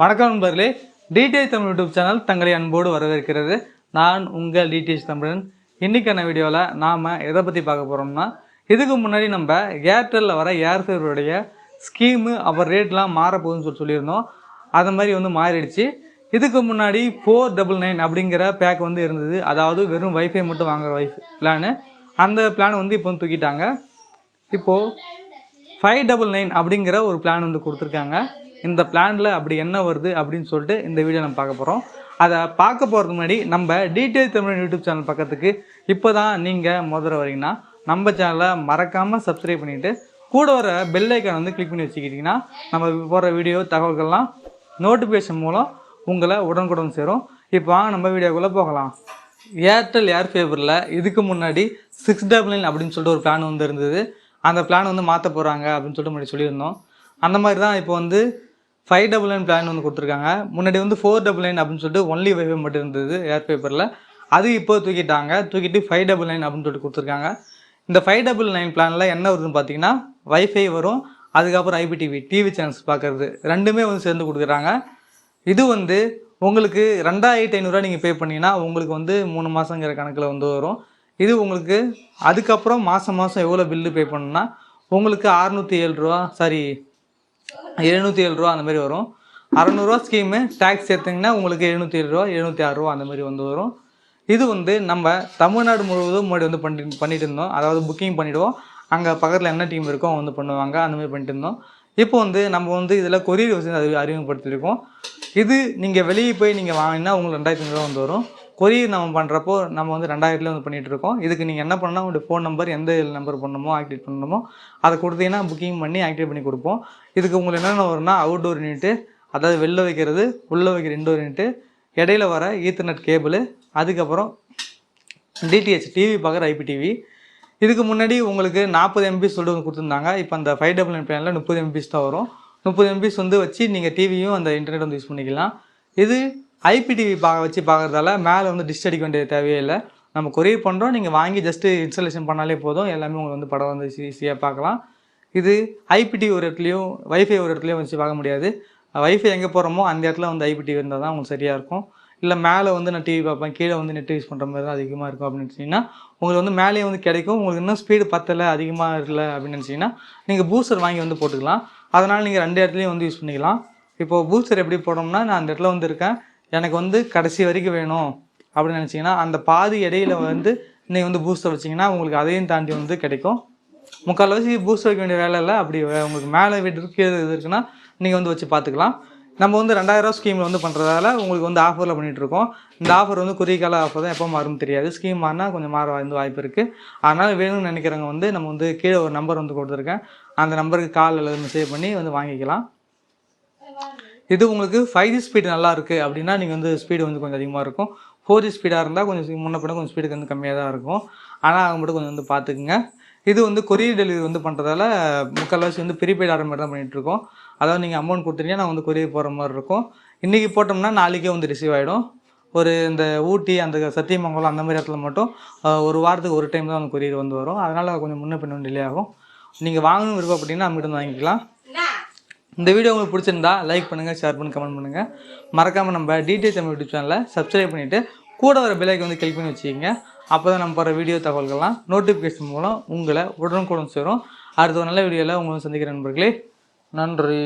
வணக்கம் நண்பர்களே. DTH Tamil YouTube channel தங்களை அன்போடு வரவேற்கிறது. நான் உங்கள் டிடிஎச் தமிழன். இன்றைக்கான வீடியோவில் நாம் எதை பற்றி பார்க்க போகிறோம்னா இதுக்கு முன்னாடி நம்ம ஏர்டெல்லில் வர ஏர்ஃபேருடைய ஸ்கீமு அப்புறம் ரேட்லாம் மாறப்போகுதுன்னு சொல்லி சொல்லியிருந்தோம். அது மாதிரி வந்து மாறிடுச்சு. இதுக்கு முன்னாடி ஃபோர் டபுள் நைன் அப்படிங்கிற பேக் வந்து இருந்தது. அதாவது வெறும் வைஃபை மட்டும் வாங்குற வைஃப் பிளானு அந்த பிளான் வந்து இப்போ வந்து தூக்கிட்டாங்க. இப்போது ஃபைவ் டபுள் நைன் அப்படிங்கிற ஒரு பிளான் வந்து கொடுத்துருக்காங்க. இந்த பிளானில் அப்படி என்ன வருது அப்படின்னு சொல்லிட்டு இந்த வீடியோ நம்ம பார்க்க போகிறோம் அதை பார்க்க போகிறதுக்கு முன்னாடி நம்ம டீட்டெயில் தமிழ் யூடியூப் சேனல் பக்கத்துக்கு இப்போ தான் நீங்கள் முதல்ல வரீங்கன்னா நம்ம சேனலை மறக்காமல் சப்ஸ்கிரைப் பண்ணிவிட்டு கூட வர பெல் ஐக்கான் வந்து கிளிக் பண்ணி வச்சுக்கிட்டிங்கன்னா நம்ம போகிற வீடியோ தகவல்கள்லாம் நோட்டிஃபிகேஷன் மூலம் உங்களை உடனுக்குடன் சேரும். இப்போ வாங்க நம்ம வீடியோக்குள்ளே போகலாம். ஏர்டெல் ஏர் ஃபேவரில் இதுக்கு முன்னாடி சிக்ஸ் டபுள் நைன் அப்படின்னு சொல்லிட்டு ஒரு பிளான் வந்து இருந்தது. அந்த பிளான் வந்து மாற்ற போகிறாங்க அப்படின்னு சொல்லிட்டு முன்னாடி சொல்லியிருந்தோம். அந்த மாதிரி தான் இப்போ வந்து ஃபைவ் டபுள் நைன் பிளான் வந்து கொடுத்துருக்காங்க. முன்னாடி வந்து ஃபோர் டபுள் நைன் அப்படின்னு சொல்லிட்டு ஒன்லி வைஃபை மட்டும் இருந்தது ஏர் பேப்பரில் அது இப்போ தூக்கிட்டாங்க. தூக்கிட்டு ஃபைவ் டபுள் நைன் அப்படின்னு சொல்லிட்டு கொடுத்துருக்காங்க. இந்த ஃபைவ் டபுள் நைன் பிளானில் என்ன வருதுன்னு பார்த்தீங்கன்னா வைஃபை வரும் அதுக்கப்புறம் ஐபிடிவி டிவி சேனல்ஸ் பார்க்குறது ரெண்டுமே வந்து சேர்ந்து கொடுக்குறாங்க. இது வந்து உங்களுக்கு ரெண்டாயிரத்தி ஐநூறுரூவா நீங்கள் பே பண்ணிங்கன்னா உங்களுக்கு வந்து மூணு மாதங்கிற கணக்கில் வந்து வரும். இது உங்களுக்கு அதுக்கப்புறம் மாதம் மாதம் எவ்வளோ பில்லு பே பண்ணுன்னா உங்களுக்கு அறநூற்றி ஏழு ரூபா சாரி எழுநூற்றி ஏழு ரூபா அந்த மாதிரி வரும். அறநூறுவா ஸ்கீமு டேக்ஸ் சேர்த்திங்கன்னா உங்களுக்கு எழுநூற்றி ஏழு ரூபா எழுநூற்றி ஆறு ரூபா அந்த மாதிரி வந்து வரும். இது வந்து நம்ம தமிழ்நாடு முழுவதும் முன்னாடி வந்து பண்ணி பண்ணிட்டு இருந்தோம். அதாவது புக்கிங் பண்ணிவிடுவோம் அங்கே பக்கத்தில் என்ன டீம் இருக்கோ அவங்க வந்து பண்ணுவாங்க. அந்த மாதிரி பண்ணிட்டு இருந்தோம். இப்போ வந்து நம்ம வந்து இதில் கொரியர் வசதி அறிமுகப்படுத்தியிருக்கோம். இது நீங்கள் வெளியே போய் நீங்கள் வாங்கினா உங்களுக்கு ரெண்டாயிரத்தி ஐநூறுவா வந்து வரும். கொரியர் நம்ம பண்ணுறப்போ நம்ம வந்து ரெண்டாயிரத்துல வந்து பண்ணிகிட்ருக்கோம் இதுக்கு நீங்கள் என்ன பண்ணால் உங்களுடைய ஃபோன் நம்பர் எந்த நம்பர் பண்ணணுமோ ஆக்டிவேட் பண்ணணுமோ அதை கொடுத்தீங்கன்னா புக்கிங் பண்ணி ஆக்டிவேட் பண்ணி கொடுப்போம். இதுக்கு உங்களுக்கு என்னென்ன வரும்னா அவுட்டோர் யூனிட்டு அதாவது வெளில வைக்கிறது உள்ளே வைக்கிற இன்டோர் யூனிட்டு இடையில வர ஈத்தர்நெட் கேபிள் அதுக்கப்புறம் டிடிஹெச் டிவி பார்க்குற ஐபிடிவி இதுக்கு முன்னாடி உங்களுக்கு நாற்பது எம்பிஸ் சொல்லிட்டு வந்து கொடுத்துருந்தாங்க. இப்போ அந்த ஃபைவ் டபுள் நைன் பிளானில் முப்பது எம்பிஸ் தான் வரும். முப்பது எம்பிஸ் வந்து வச்சு நீங்கள் டிவியும் அந்த இன்டர்நெட் வந்து யூஸ் பண்ணிக்கலாம். இது ஐபிடிவி பார்க்க வச்சு பார்க்குறதால மேலே வந்து டிஷ் அடிக்க வேண்டிய தேவையே இல்லை. நம்ம கொரியர் பண்ணுறோம் நீங்கள் வாங்கி ஜஸ்ட்டு இன்ஸ்டாலேஷன் பண்ணாலே போதும். எல்லாமே உங்களுக்கு வந்து படம் வந்து ஈஸியாக பார்க்கலாம் இது ஐபிடி ஒரு இடத்துலையும் வைஃபை ஒரு இடத்துலையும் வச்சு பார்க்க முடியாது. வைஃபை எங்கே போகிறோமோ அந்த இடத்துல வந்து ஐபிடிவி இருந்தால் தான் உங்களுக்கு சரியாக இருக்கும். இல்லை மேலே வந்து நான் டிவி பார்ப்பேன். கீழே வந்து நெட் யூஸ் பண்ணுற மாதிரி தான் அதிகமாக இருக்கும் அப்படின்னு நினச்சிங்கன்னா உங்களுக்கு வந்து மேலேயே வந்து கிடைக்கும். உங்களுக்கு இன்னும் ஸ்பீடு பத்தலை அதிகமாக இல்லை அப்படின்னு நினச்சிங்கன்னா நீங்கள் பூஸ்டர் வாங்கி வந்து போட்டுக்கலாம். அதனால் நீங்கள் ரெண்டு இடத்துலையும் வந்து யூஸ் பண்ணிக்கலாம். இப்போது பூஸ்டர் எப்படி போடணும்னா நான் அந்த இடத்துல வந்து இருக்கேன். எனக்கு வந்து கடைசி வரைக்கும் வேணும் அப்படின்னு நினச்சிங்கன்னா அந்த பாதி இடையில வந்து நீங்கள் வந்து பூஸ்டர் வச்சிங்கன்னா உங்களுக்கு அதையும் தாண்டி வந்து கிடைக்கும். முக்கால்வாசி பூஸ்டர் வைக்க வேண்டிய வேலை இல்லை. அப்படி உங்களுக்கு மேலே வீட்டு இருக்கு இது இருக்குன்னா நீங்கள் வந்து வச்சு பார்த்துக்கலாம். நம்ம வந்து ரெண்டாயிரரூவா ஸ்கீமில் வந்து பண்ணுறதால உங்களுக்கு வந்து ஆஃபரில் பண்ணிகிட்ருக்கோம் இந்த ஆஃபர் வந்து குறுகிய கால ஆஃபர் தான் எப்போ மாறும் தெரியாது. ஸ்கீம் மாறினா கொஞ்சம் மாற வந்து வாய்ப்பு இருக்குது அதனால் வேணும்னு நினைக்கிறவங்க வந்து நம்ம வந்து கீழே ஒரு நம்பர் வந்து கொடுத்துருக்கேன். அந்த நம்பருக்கு கால் அல்லது மெசேஜ் பண்ணி வந்து வாங்கிக்கலாம். இது உங்களுக்கு ஃபைவ் ஜி ஸ்பீடு நல்லா இருக்குது அப்படின்னா நீங்கள் வந்து ஸ்பீடு வந்து கொஞ்சம் அதிகமாக இருக்கும். ஃபோர் ஜி ஸ்பீடாக இருந்தால் கொஞ்சம் முன்ன பண்ண கொஞ்சம் ஸ்பீடு வந்து கம்மியாக தான் இருக்கும். ஆனால் அவங்க மட்டும் கொஞ்சம் வந்து பார்த்துக்குங்க. இது வந்து கொரியர் டெலிவரி வந்து பண்ணுறதால முக்கால்வாசி வந்து ப்ரீபெய்ட் ஆர்டர் மாதிரி தான் பண்ணிகிட்ருக்கோம் இருக்கோம். அதாவது நீங்கள் அமௌண்ட் கொடுத்துட்டீங்கன்னா நான் வந்து கொரியர் போகிற மாதிரி இருக்கும். இன்றைக்கி போட்டோம்னா நாளைக்கே வந்து ரிசீவ் ஆகிடும் ஒரு இந்த ஊட்டி அந்த சத்தியமங்கலம் அந்த மாதிரி இடத்துல மட்டும் ஒரு வாரத்துக்கு ஒரு டைம் தான் வந்து கொரியர் வந்து வரும். அதனால் கொஞ்சம் முன்ன பின்ன டிலே ஆகும். நீங்கள் வாங்கணும் விருப்பப்பட்டீங்கன்னா நம்மகிட்ட வந்து வாங்கிக்கலாம். இந்த வீடியோ உங்களுக்கு பிடிச்சிருந்தா லைக் பண்ணுங்கள் ஷேர் பண்ணி கமெண்ட் பண்ணுங்கள் மறக்காமல் நம்ம டிடிஎச் தமிழ் யூடியூப் சேனலை சப்ஸ்கிரைப் பண்ணிவிட்டு கூட வர பெல்லைக்கு வந்து கிளிக் பண்ணி வச்சுக்கிங்க. அப்போ தான் நம்ம போகிற வீடியோ தகவல்கள்லாம் நோட்டிஃபிகேஷன் மூலம் உங்களை உடனுக்குடன் சேரும். அடுத்த ஒரு நல்ல வீடியோவில் உங்களை சந்திக்கிற நண்பர்களே நன்றி.